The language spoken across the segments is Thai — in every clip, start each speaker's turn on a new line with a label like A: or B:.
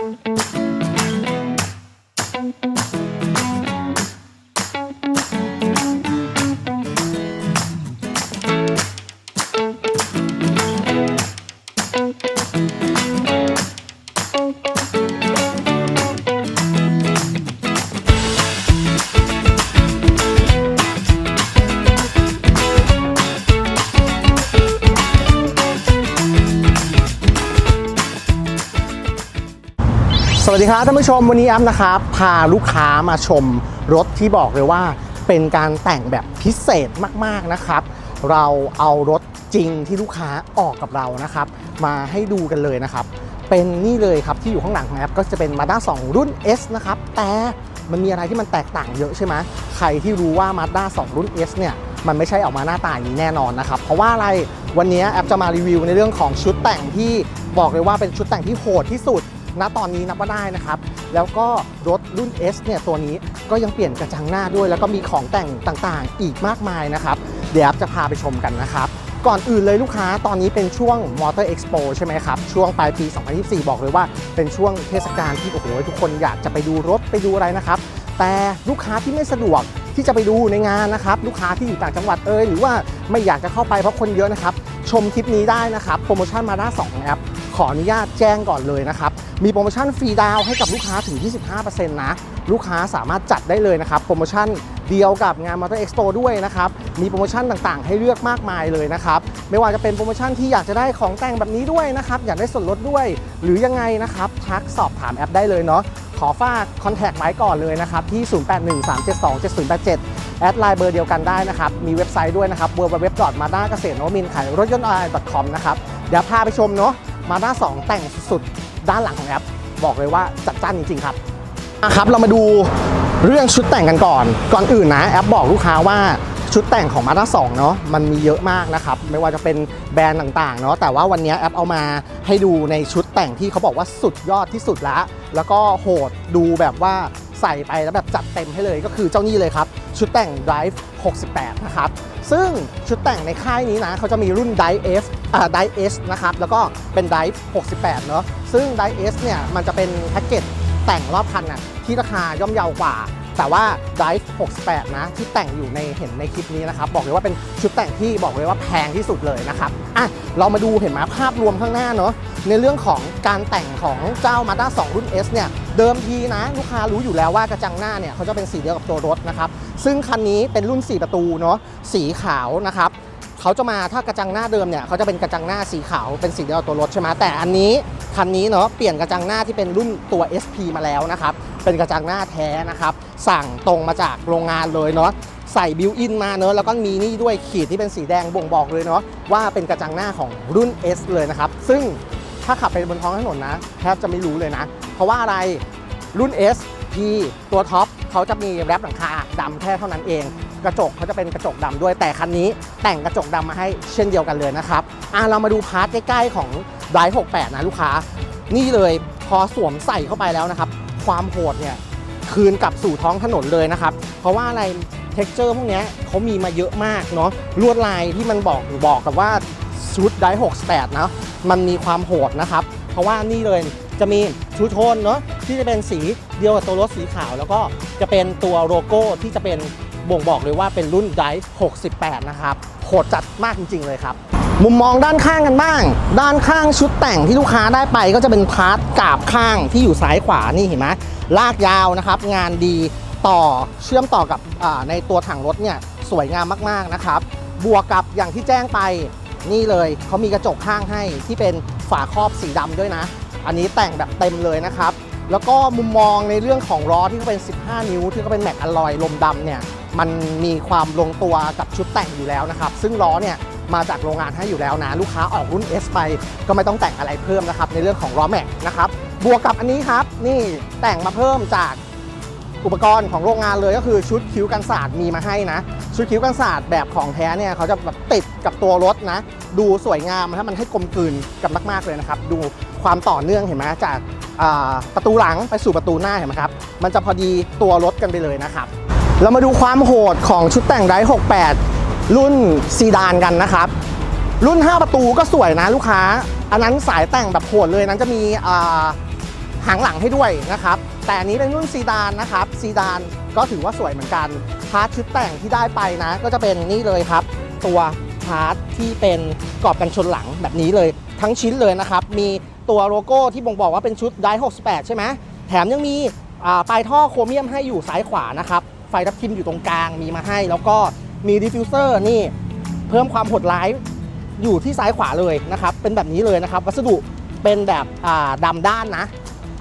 A: ส วัสดีครับท่านผู้ชมวันนี้แอมนะครับพาลูกค้ามาชมรถที่บอกเลยว่าเป็นการแต่งแบบพิเศษมากๆนะครับ เราเอารถจริงที่ลูกค้าออกกับเรานะครับ มาให้ดูกันเลยนะครับ เป็นนี่เลยครับที่อยู่ข้างหลังของแอปก็จะเป็น Mazda 2 รุ่น S นะครับแต่มันมีอะไรที่มันแตกต่างเยอะใช่ไหมใครที่รู้ว่า Mazda 2 รุ่น S เนี่ยมันไม่ใช่ออกมาหน้าตาอย่างนี้แน่นอนนะครับ เพราะว่าอะไรวันนี้แอปจะมารีวิวในเรื่องของชุดแต่งที่บอกเลยว่าเป็นชุดแต่งที่โหดที่สุด ณตอนนี้นับว่าได้นะครับ แล้วก็รถรุ่น S เนี่ยตัวนี้ก็ยังเปลี่ยนกระจังหน้าด้วย แล้วก็มีของแต่งต่างๆ อีกมากมายนะครับ เดี๋ยวแอปจะพาไปชมกันนะครับ ก่อนอื่นเลยลูกค้าตอนนี้เป็นช่วง Motor Expo ใช่ไหมครับ ช่วงปลายปี 2024 บอกเลยว่า เป็นช่วงเทศกาลที่โอ้โหทุกคนอยากจะไปดูรถไปดูอะไรนะครับ แต่ลูกค้าที่ไม่สะดวกที่จะไปดูในงานนะครับ ลูกค้าที่อยู่ต่างจังหวัดเอยหรือว่าไม่อยากจะเข้าไปเพราะคนเยอะนะครับ ชมคลิปนี้ได้นะครับ โปรโมชั่นมาด้า2แอปขออนุญาตแจ้งก่อนเลยนะครับ มีโปรโมชั่นฟรีดาวให้กับลูกค้าถึง 25%นะ ลูกค้าสามารถจัดได้เลยนะครับ โปรโมชั่นเดียวกับงาน Motor Expo ด้วยนะครับ มีโปรโมชั่นต่างๆ ให้เลือกมากมายเลยนะครับ ไม่ว่าจะเป็นโปรโมชั่นที่อยากจะได้ของแต่งแบบนี้ด้วยนะครับ อยากได้ส่วนลดด้วย หรือยังไงนะครับ ทักสอบถามแอปได้เลยเนาะ ขอฝากคอนแทคไว้ก่อนเลยนะครับที่ 0813727087แอดไลน์เบอร์เดียวกันได้นะครับ มีเว็บไซต์ด้วยนะครับ www. m a d a เกษตรนวมินขายรถยนต์ออนไลน์ .com นะครับ เดี๋ยวพาไปชมเนาะมาด้า2แต่งสุด ด้านหลังของแอปบอกเลยว่าจัดจ้านจริงๆครับอะครับเรามาดูเรื่องชุดแต่งกันก่อน ก่อนอื่นนะแอปบอกลูกค้าว่าชุดแต่งของ Mazda 2เนาะมันมีเยอะมากนะครับ ไม่ว่าจะเป็นแบรนด์ต่างๆเนาะแต่ว่าวันนี้แอปเอามาให้ดูในชุดแต่งที่เขาบอกว่าสุดยอดที่สุดละแล้วก็โหดดูแบบว่าใส่ไปแล้วแบบจัดเต็มให้เลยก็คือเจ้านี่เลยครับ ชุดแต่ง Drive 68 นะครับ ซึ่งชุดแต่งในค่ายนี้นะเขาจะมีรุ่น d i e F อ่า d i e S นะครับ แล้วก็เป็น d i e 68 เนอะซึ่ง d i e S เนี่ย มันจะเป็นแพ็กเกจแต่งรอบคันนะที่ราคาย่อมเยาวกว่า แต่ว่า Drive 68 นะ ที่แต่งอยู่ในเห็นในคลิปนี้นะครับ บอกเลยว่าเป็นชุดแต่งที่บอกเลยว่าแพงที่สุดเลยนะครับอะเรามาดูเห็นไหมภาพรวมข้างหน้าเนอะในเรื่องของการแต่งของเจ้า Mazda 2 รุ่น S เนี่ย เดิมทีนะ ลูกค้ารู้อยู่แล้วว่ากระจังหน้าเนี่ยเขาจะเป็นสีเดียวกับตัวรถนะครับ ซึ่งคันนี้เป็นรุ่น 4 ประตูเนาะสีขาวนะครับเขาจะมาถ้ากระจังหน้าเดิมเนี่ยเขาจะเป็นกระจังหน้าสีขาวเป็นสีเดียวกับตัวรถใช่ไหมแต่อันนี้คันนี้เนาะเปลี่ยนกระจังหน้าที่เป็นรุ่นตัว SP มาแล้วนะครับ เป็นกระจังหน้าแท้นะครับ สั่งตรงมาจากโรงงานเลยเนาะใส่บิวอินมาเนาะแล้วก็มีนี่ด้วยขีดที่เป็นสีแดงบ่งบอกเลยเนาะว่าเป็นกระจังหน้าของรุ่น S เลยนะครับ ซึ่งถ้าขับไปบนท้องถนนนะแทบจะไม่รู้เลยนะ เพราะว่าอะไรรุ่น S P ตัวท็อปเขาจะมีแรปหลังคาดำแค่เท่านั้นเอง กระจกเขาจะเป็นกระจกดำด้วยแต่คันนี้แต่งกระจกดำมาให้เช่นเดียวกันเลยนะครับอะเรามาดูพาร์ทใกล้ๆของ d r i v e 68นะลูกค้า นี่เลยพอสวมใส่เข้าไปแล้วนะครับ ความโหดเนี่ยคืนกลับสู่ท้องถนนเลยนะครับ เพราะว่าอะไรเท็กเจอร์พวกนี้เขามีมาเยอะมากเนาะลวดลายที่มันบอกบอกกับว่าชุดได้68นะมันมีความโหดนะครับ เพราะว่านี่เลยจะมีชูโทนเนาะที่จะเป็นสีเดียวกับตัวรถสีขาว แล้วก็จะเป็นตัวโลโก้ที่จะเป็นบ่งบอกเลยว่าเป็นรุ่นได68 นะครับ โหดจัดมากจริง ๆ เลยครับ มุมมองด้านข้างกันบ้าง ด้านข้างชุดแต่งที่ลูกค้าได้ไปก็จะเป็นพาร์ทกาบข้างที่อยู่ซ้ายขวานี่เห็นไหมลากยาวนะครับ งานดีต่อเชื่อมต่อกับในตัวถังรถเนี่ยสวยงามมากๆนะครับ บวกกับอย่างที่แจ้งไปนี่เลยเขามีกระจกข้างให้ที่เป็นฝาครอบสีดำด้วยนะ อันนี้แต่งแบบเต็มเลยนะครับ แล้วก็มุมมองในเรื่องของล้อที่เขาเป็น 15 นิ้ว ที่เขาเป็นแม็กอลลอยลมดำเนี่ยมันมีความลงตัวกับชุดแต่งอยู่แล้วนะครับ ซึ่งล้อเนี่ย มาจากโรงงานให้อยู่แล้วนะลูกค้าออกรุ่น S ไป ก็ไม่ต้องแต่งอะไรเพิ่มนะครับในเรื่องของล้อแม็กนะครับบวกกับอันนี้ครับนี่แต่งมาเพิ่มจากอุปกรณ์ของโรงงานเลยก็คือชุดคิ้วกันศาสตร์มีมาให้นะ ชุดคิ้วกันศาสตร์แบบของแท้เนี่ยเขาจะแบบติดกับตัวรถนะ ดูสวยงามถ้ามันให้กลมกลืนกันมากๆเลยนะครับ ดูความต่อเนื่องเห็นไหมจากประตูหลังไปสู่ประตูหน้าเห็นไหมครับมันจะพอดีตัวรถกันไปเลยนะครับ เรามาดูความโหดของชุดแต่งได68 รุ่นซีดานกันนะครับ รุ่น 5 ประตูก็สวยนะลูกค้า อันนั้นสายแต่งแบบโหดเลยนั้นจะมีหางหลังให้ด้วยนะครับ แต่อันนี้เป็นรุ่นซีดานนะครับซีดานก็ถือว่าสวยเหมือนกันพาร์ทชุดแต่งที่ได้ไปนะ ก็จะเป็นนี่เลยครับ ตัวพาร์ทที่เป็นกรอบกันชนหลังแบบนี้เลยทั้งชิ้นเลยนะครับ มีตัวโลโก้ที่บ่งบอกว่าเป็นชุดได68 ใช่ไหมแถมยังมีปลายท่อโครเมียมให้อยู่ซ้ายขวานะครับไฟทับทิมอยู่ตรงกลางมีมาให้แล้วก็ มีดิฟฟิวเซอร์นี่เพิ่มความโหดร้ายอยู่ที่ซ้ายขวาเลยนะครับ เป็นแบบนี้เลยนะครับ วัสดุเป็นแบบอ่าดำด้านนะ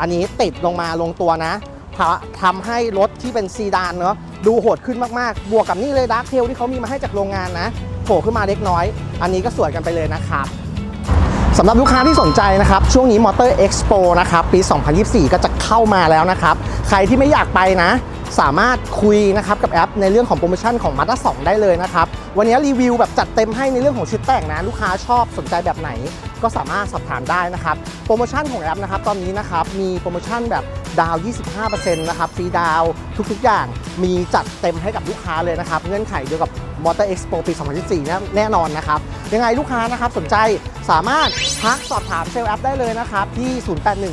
A: อันนี้ติดลงมาลงตัวนะทำให้รถที่เป็นซีดานเนาะดูโหดขึ้นมากๆ บวกกับนี่เลยดาร์คเทลที่เขามีมาให้จากโรงงานนะโผล่ขึ้นมาเล็กน้อย อันนี้ก็สวยกันไปเลยนะครับสำหรับลูกค้าที่สนใจนะครับ ช่วงนี้ Motor Expo นะครับ ปี 2024 ก็จะเข้ามาแล้วนะครับ ใครที่ไม่อยากไปนะ สามารถคุยนะครับกับแอปในเรื่องของโปรโมชั่นของ Mazda 2ได้เลยนะครับ วันนี้รีวิวแบบจัดเต็มให้ในเรื่องของชุดแต่งนะ ลูกค้าชอบสนใจแบบไหน ก็สามารถสอบถามได้นะครับ โปรโมชั่นของแอปนะครับตอนนี้นะครับมีโปรโมชั่นแบบดาว 25%นะครับฟรีดาวทุกๆ อย่างมีจัดเต็มให้กับลูกค้าเลยนะครับ เงื่อนไขเดียวกับ Motor Expo ปี 2024น่แน่นอนนะครับ ยังไงลูกค้านะครับสนใจสามารถทักสอบถามเซลล์แอปได้เลยนะครับ ที่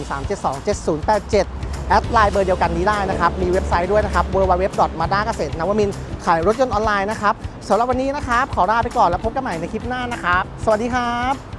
A: 0813727087 แอดไลน์เบอร์เดียวกันนี้ได้นะครับ มีเว็บไซต์ด้วยนะครับ www.mada เกษตรนวมินทร์ขายรถยนต์ออนไลน์นะครับสำหรับวันนี้นะครับ ขอลาไปก่อนแล้วพบกันใหม่ในคลิปหน้านะครับ สวัสดีครับ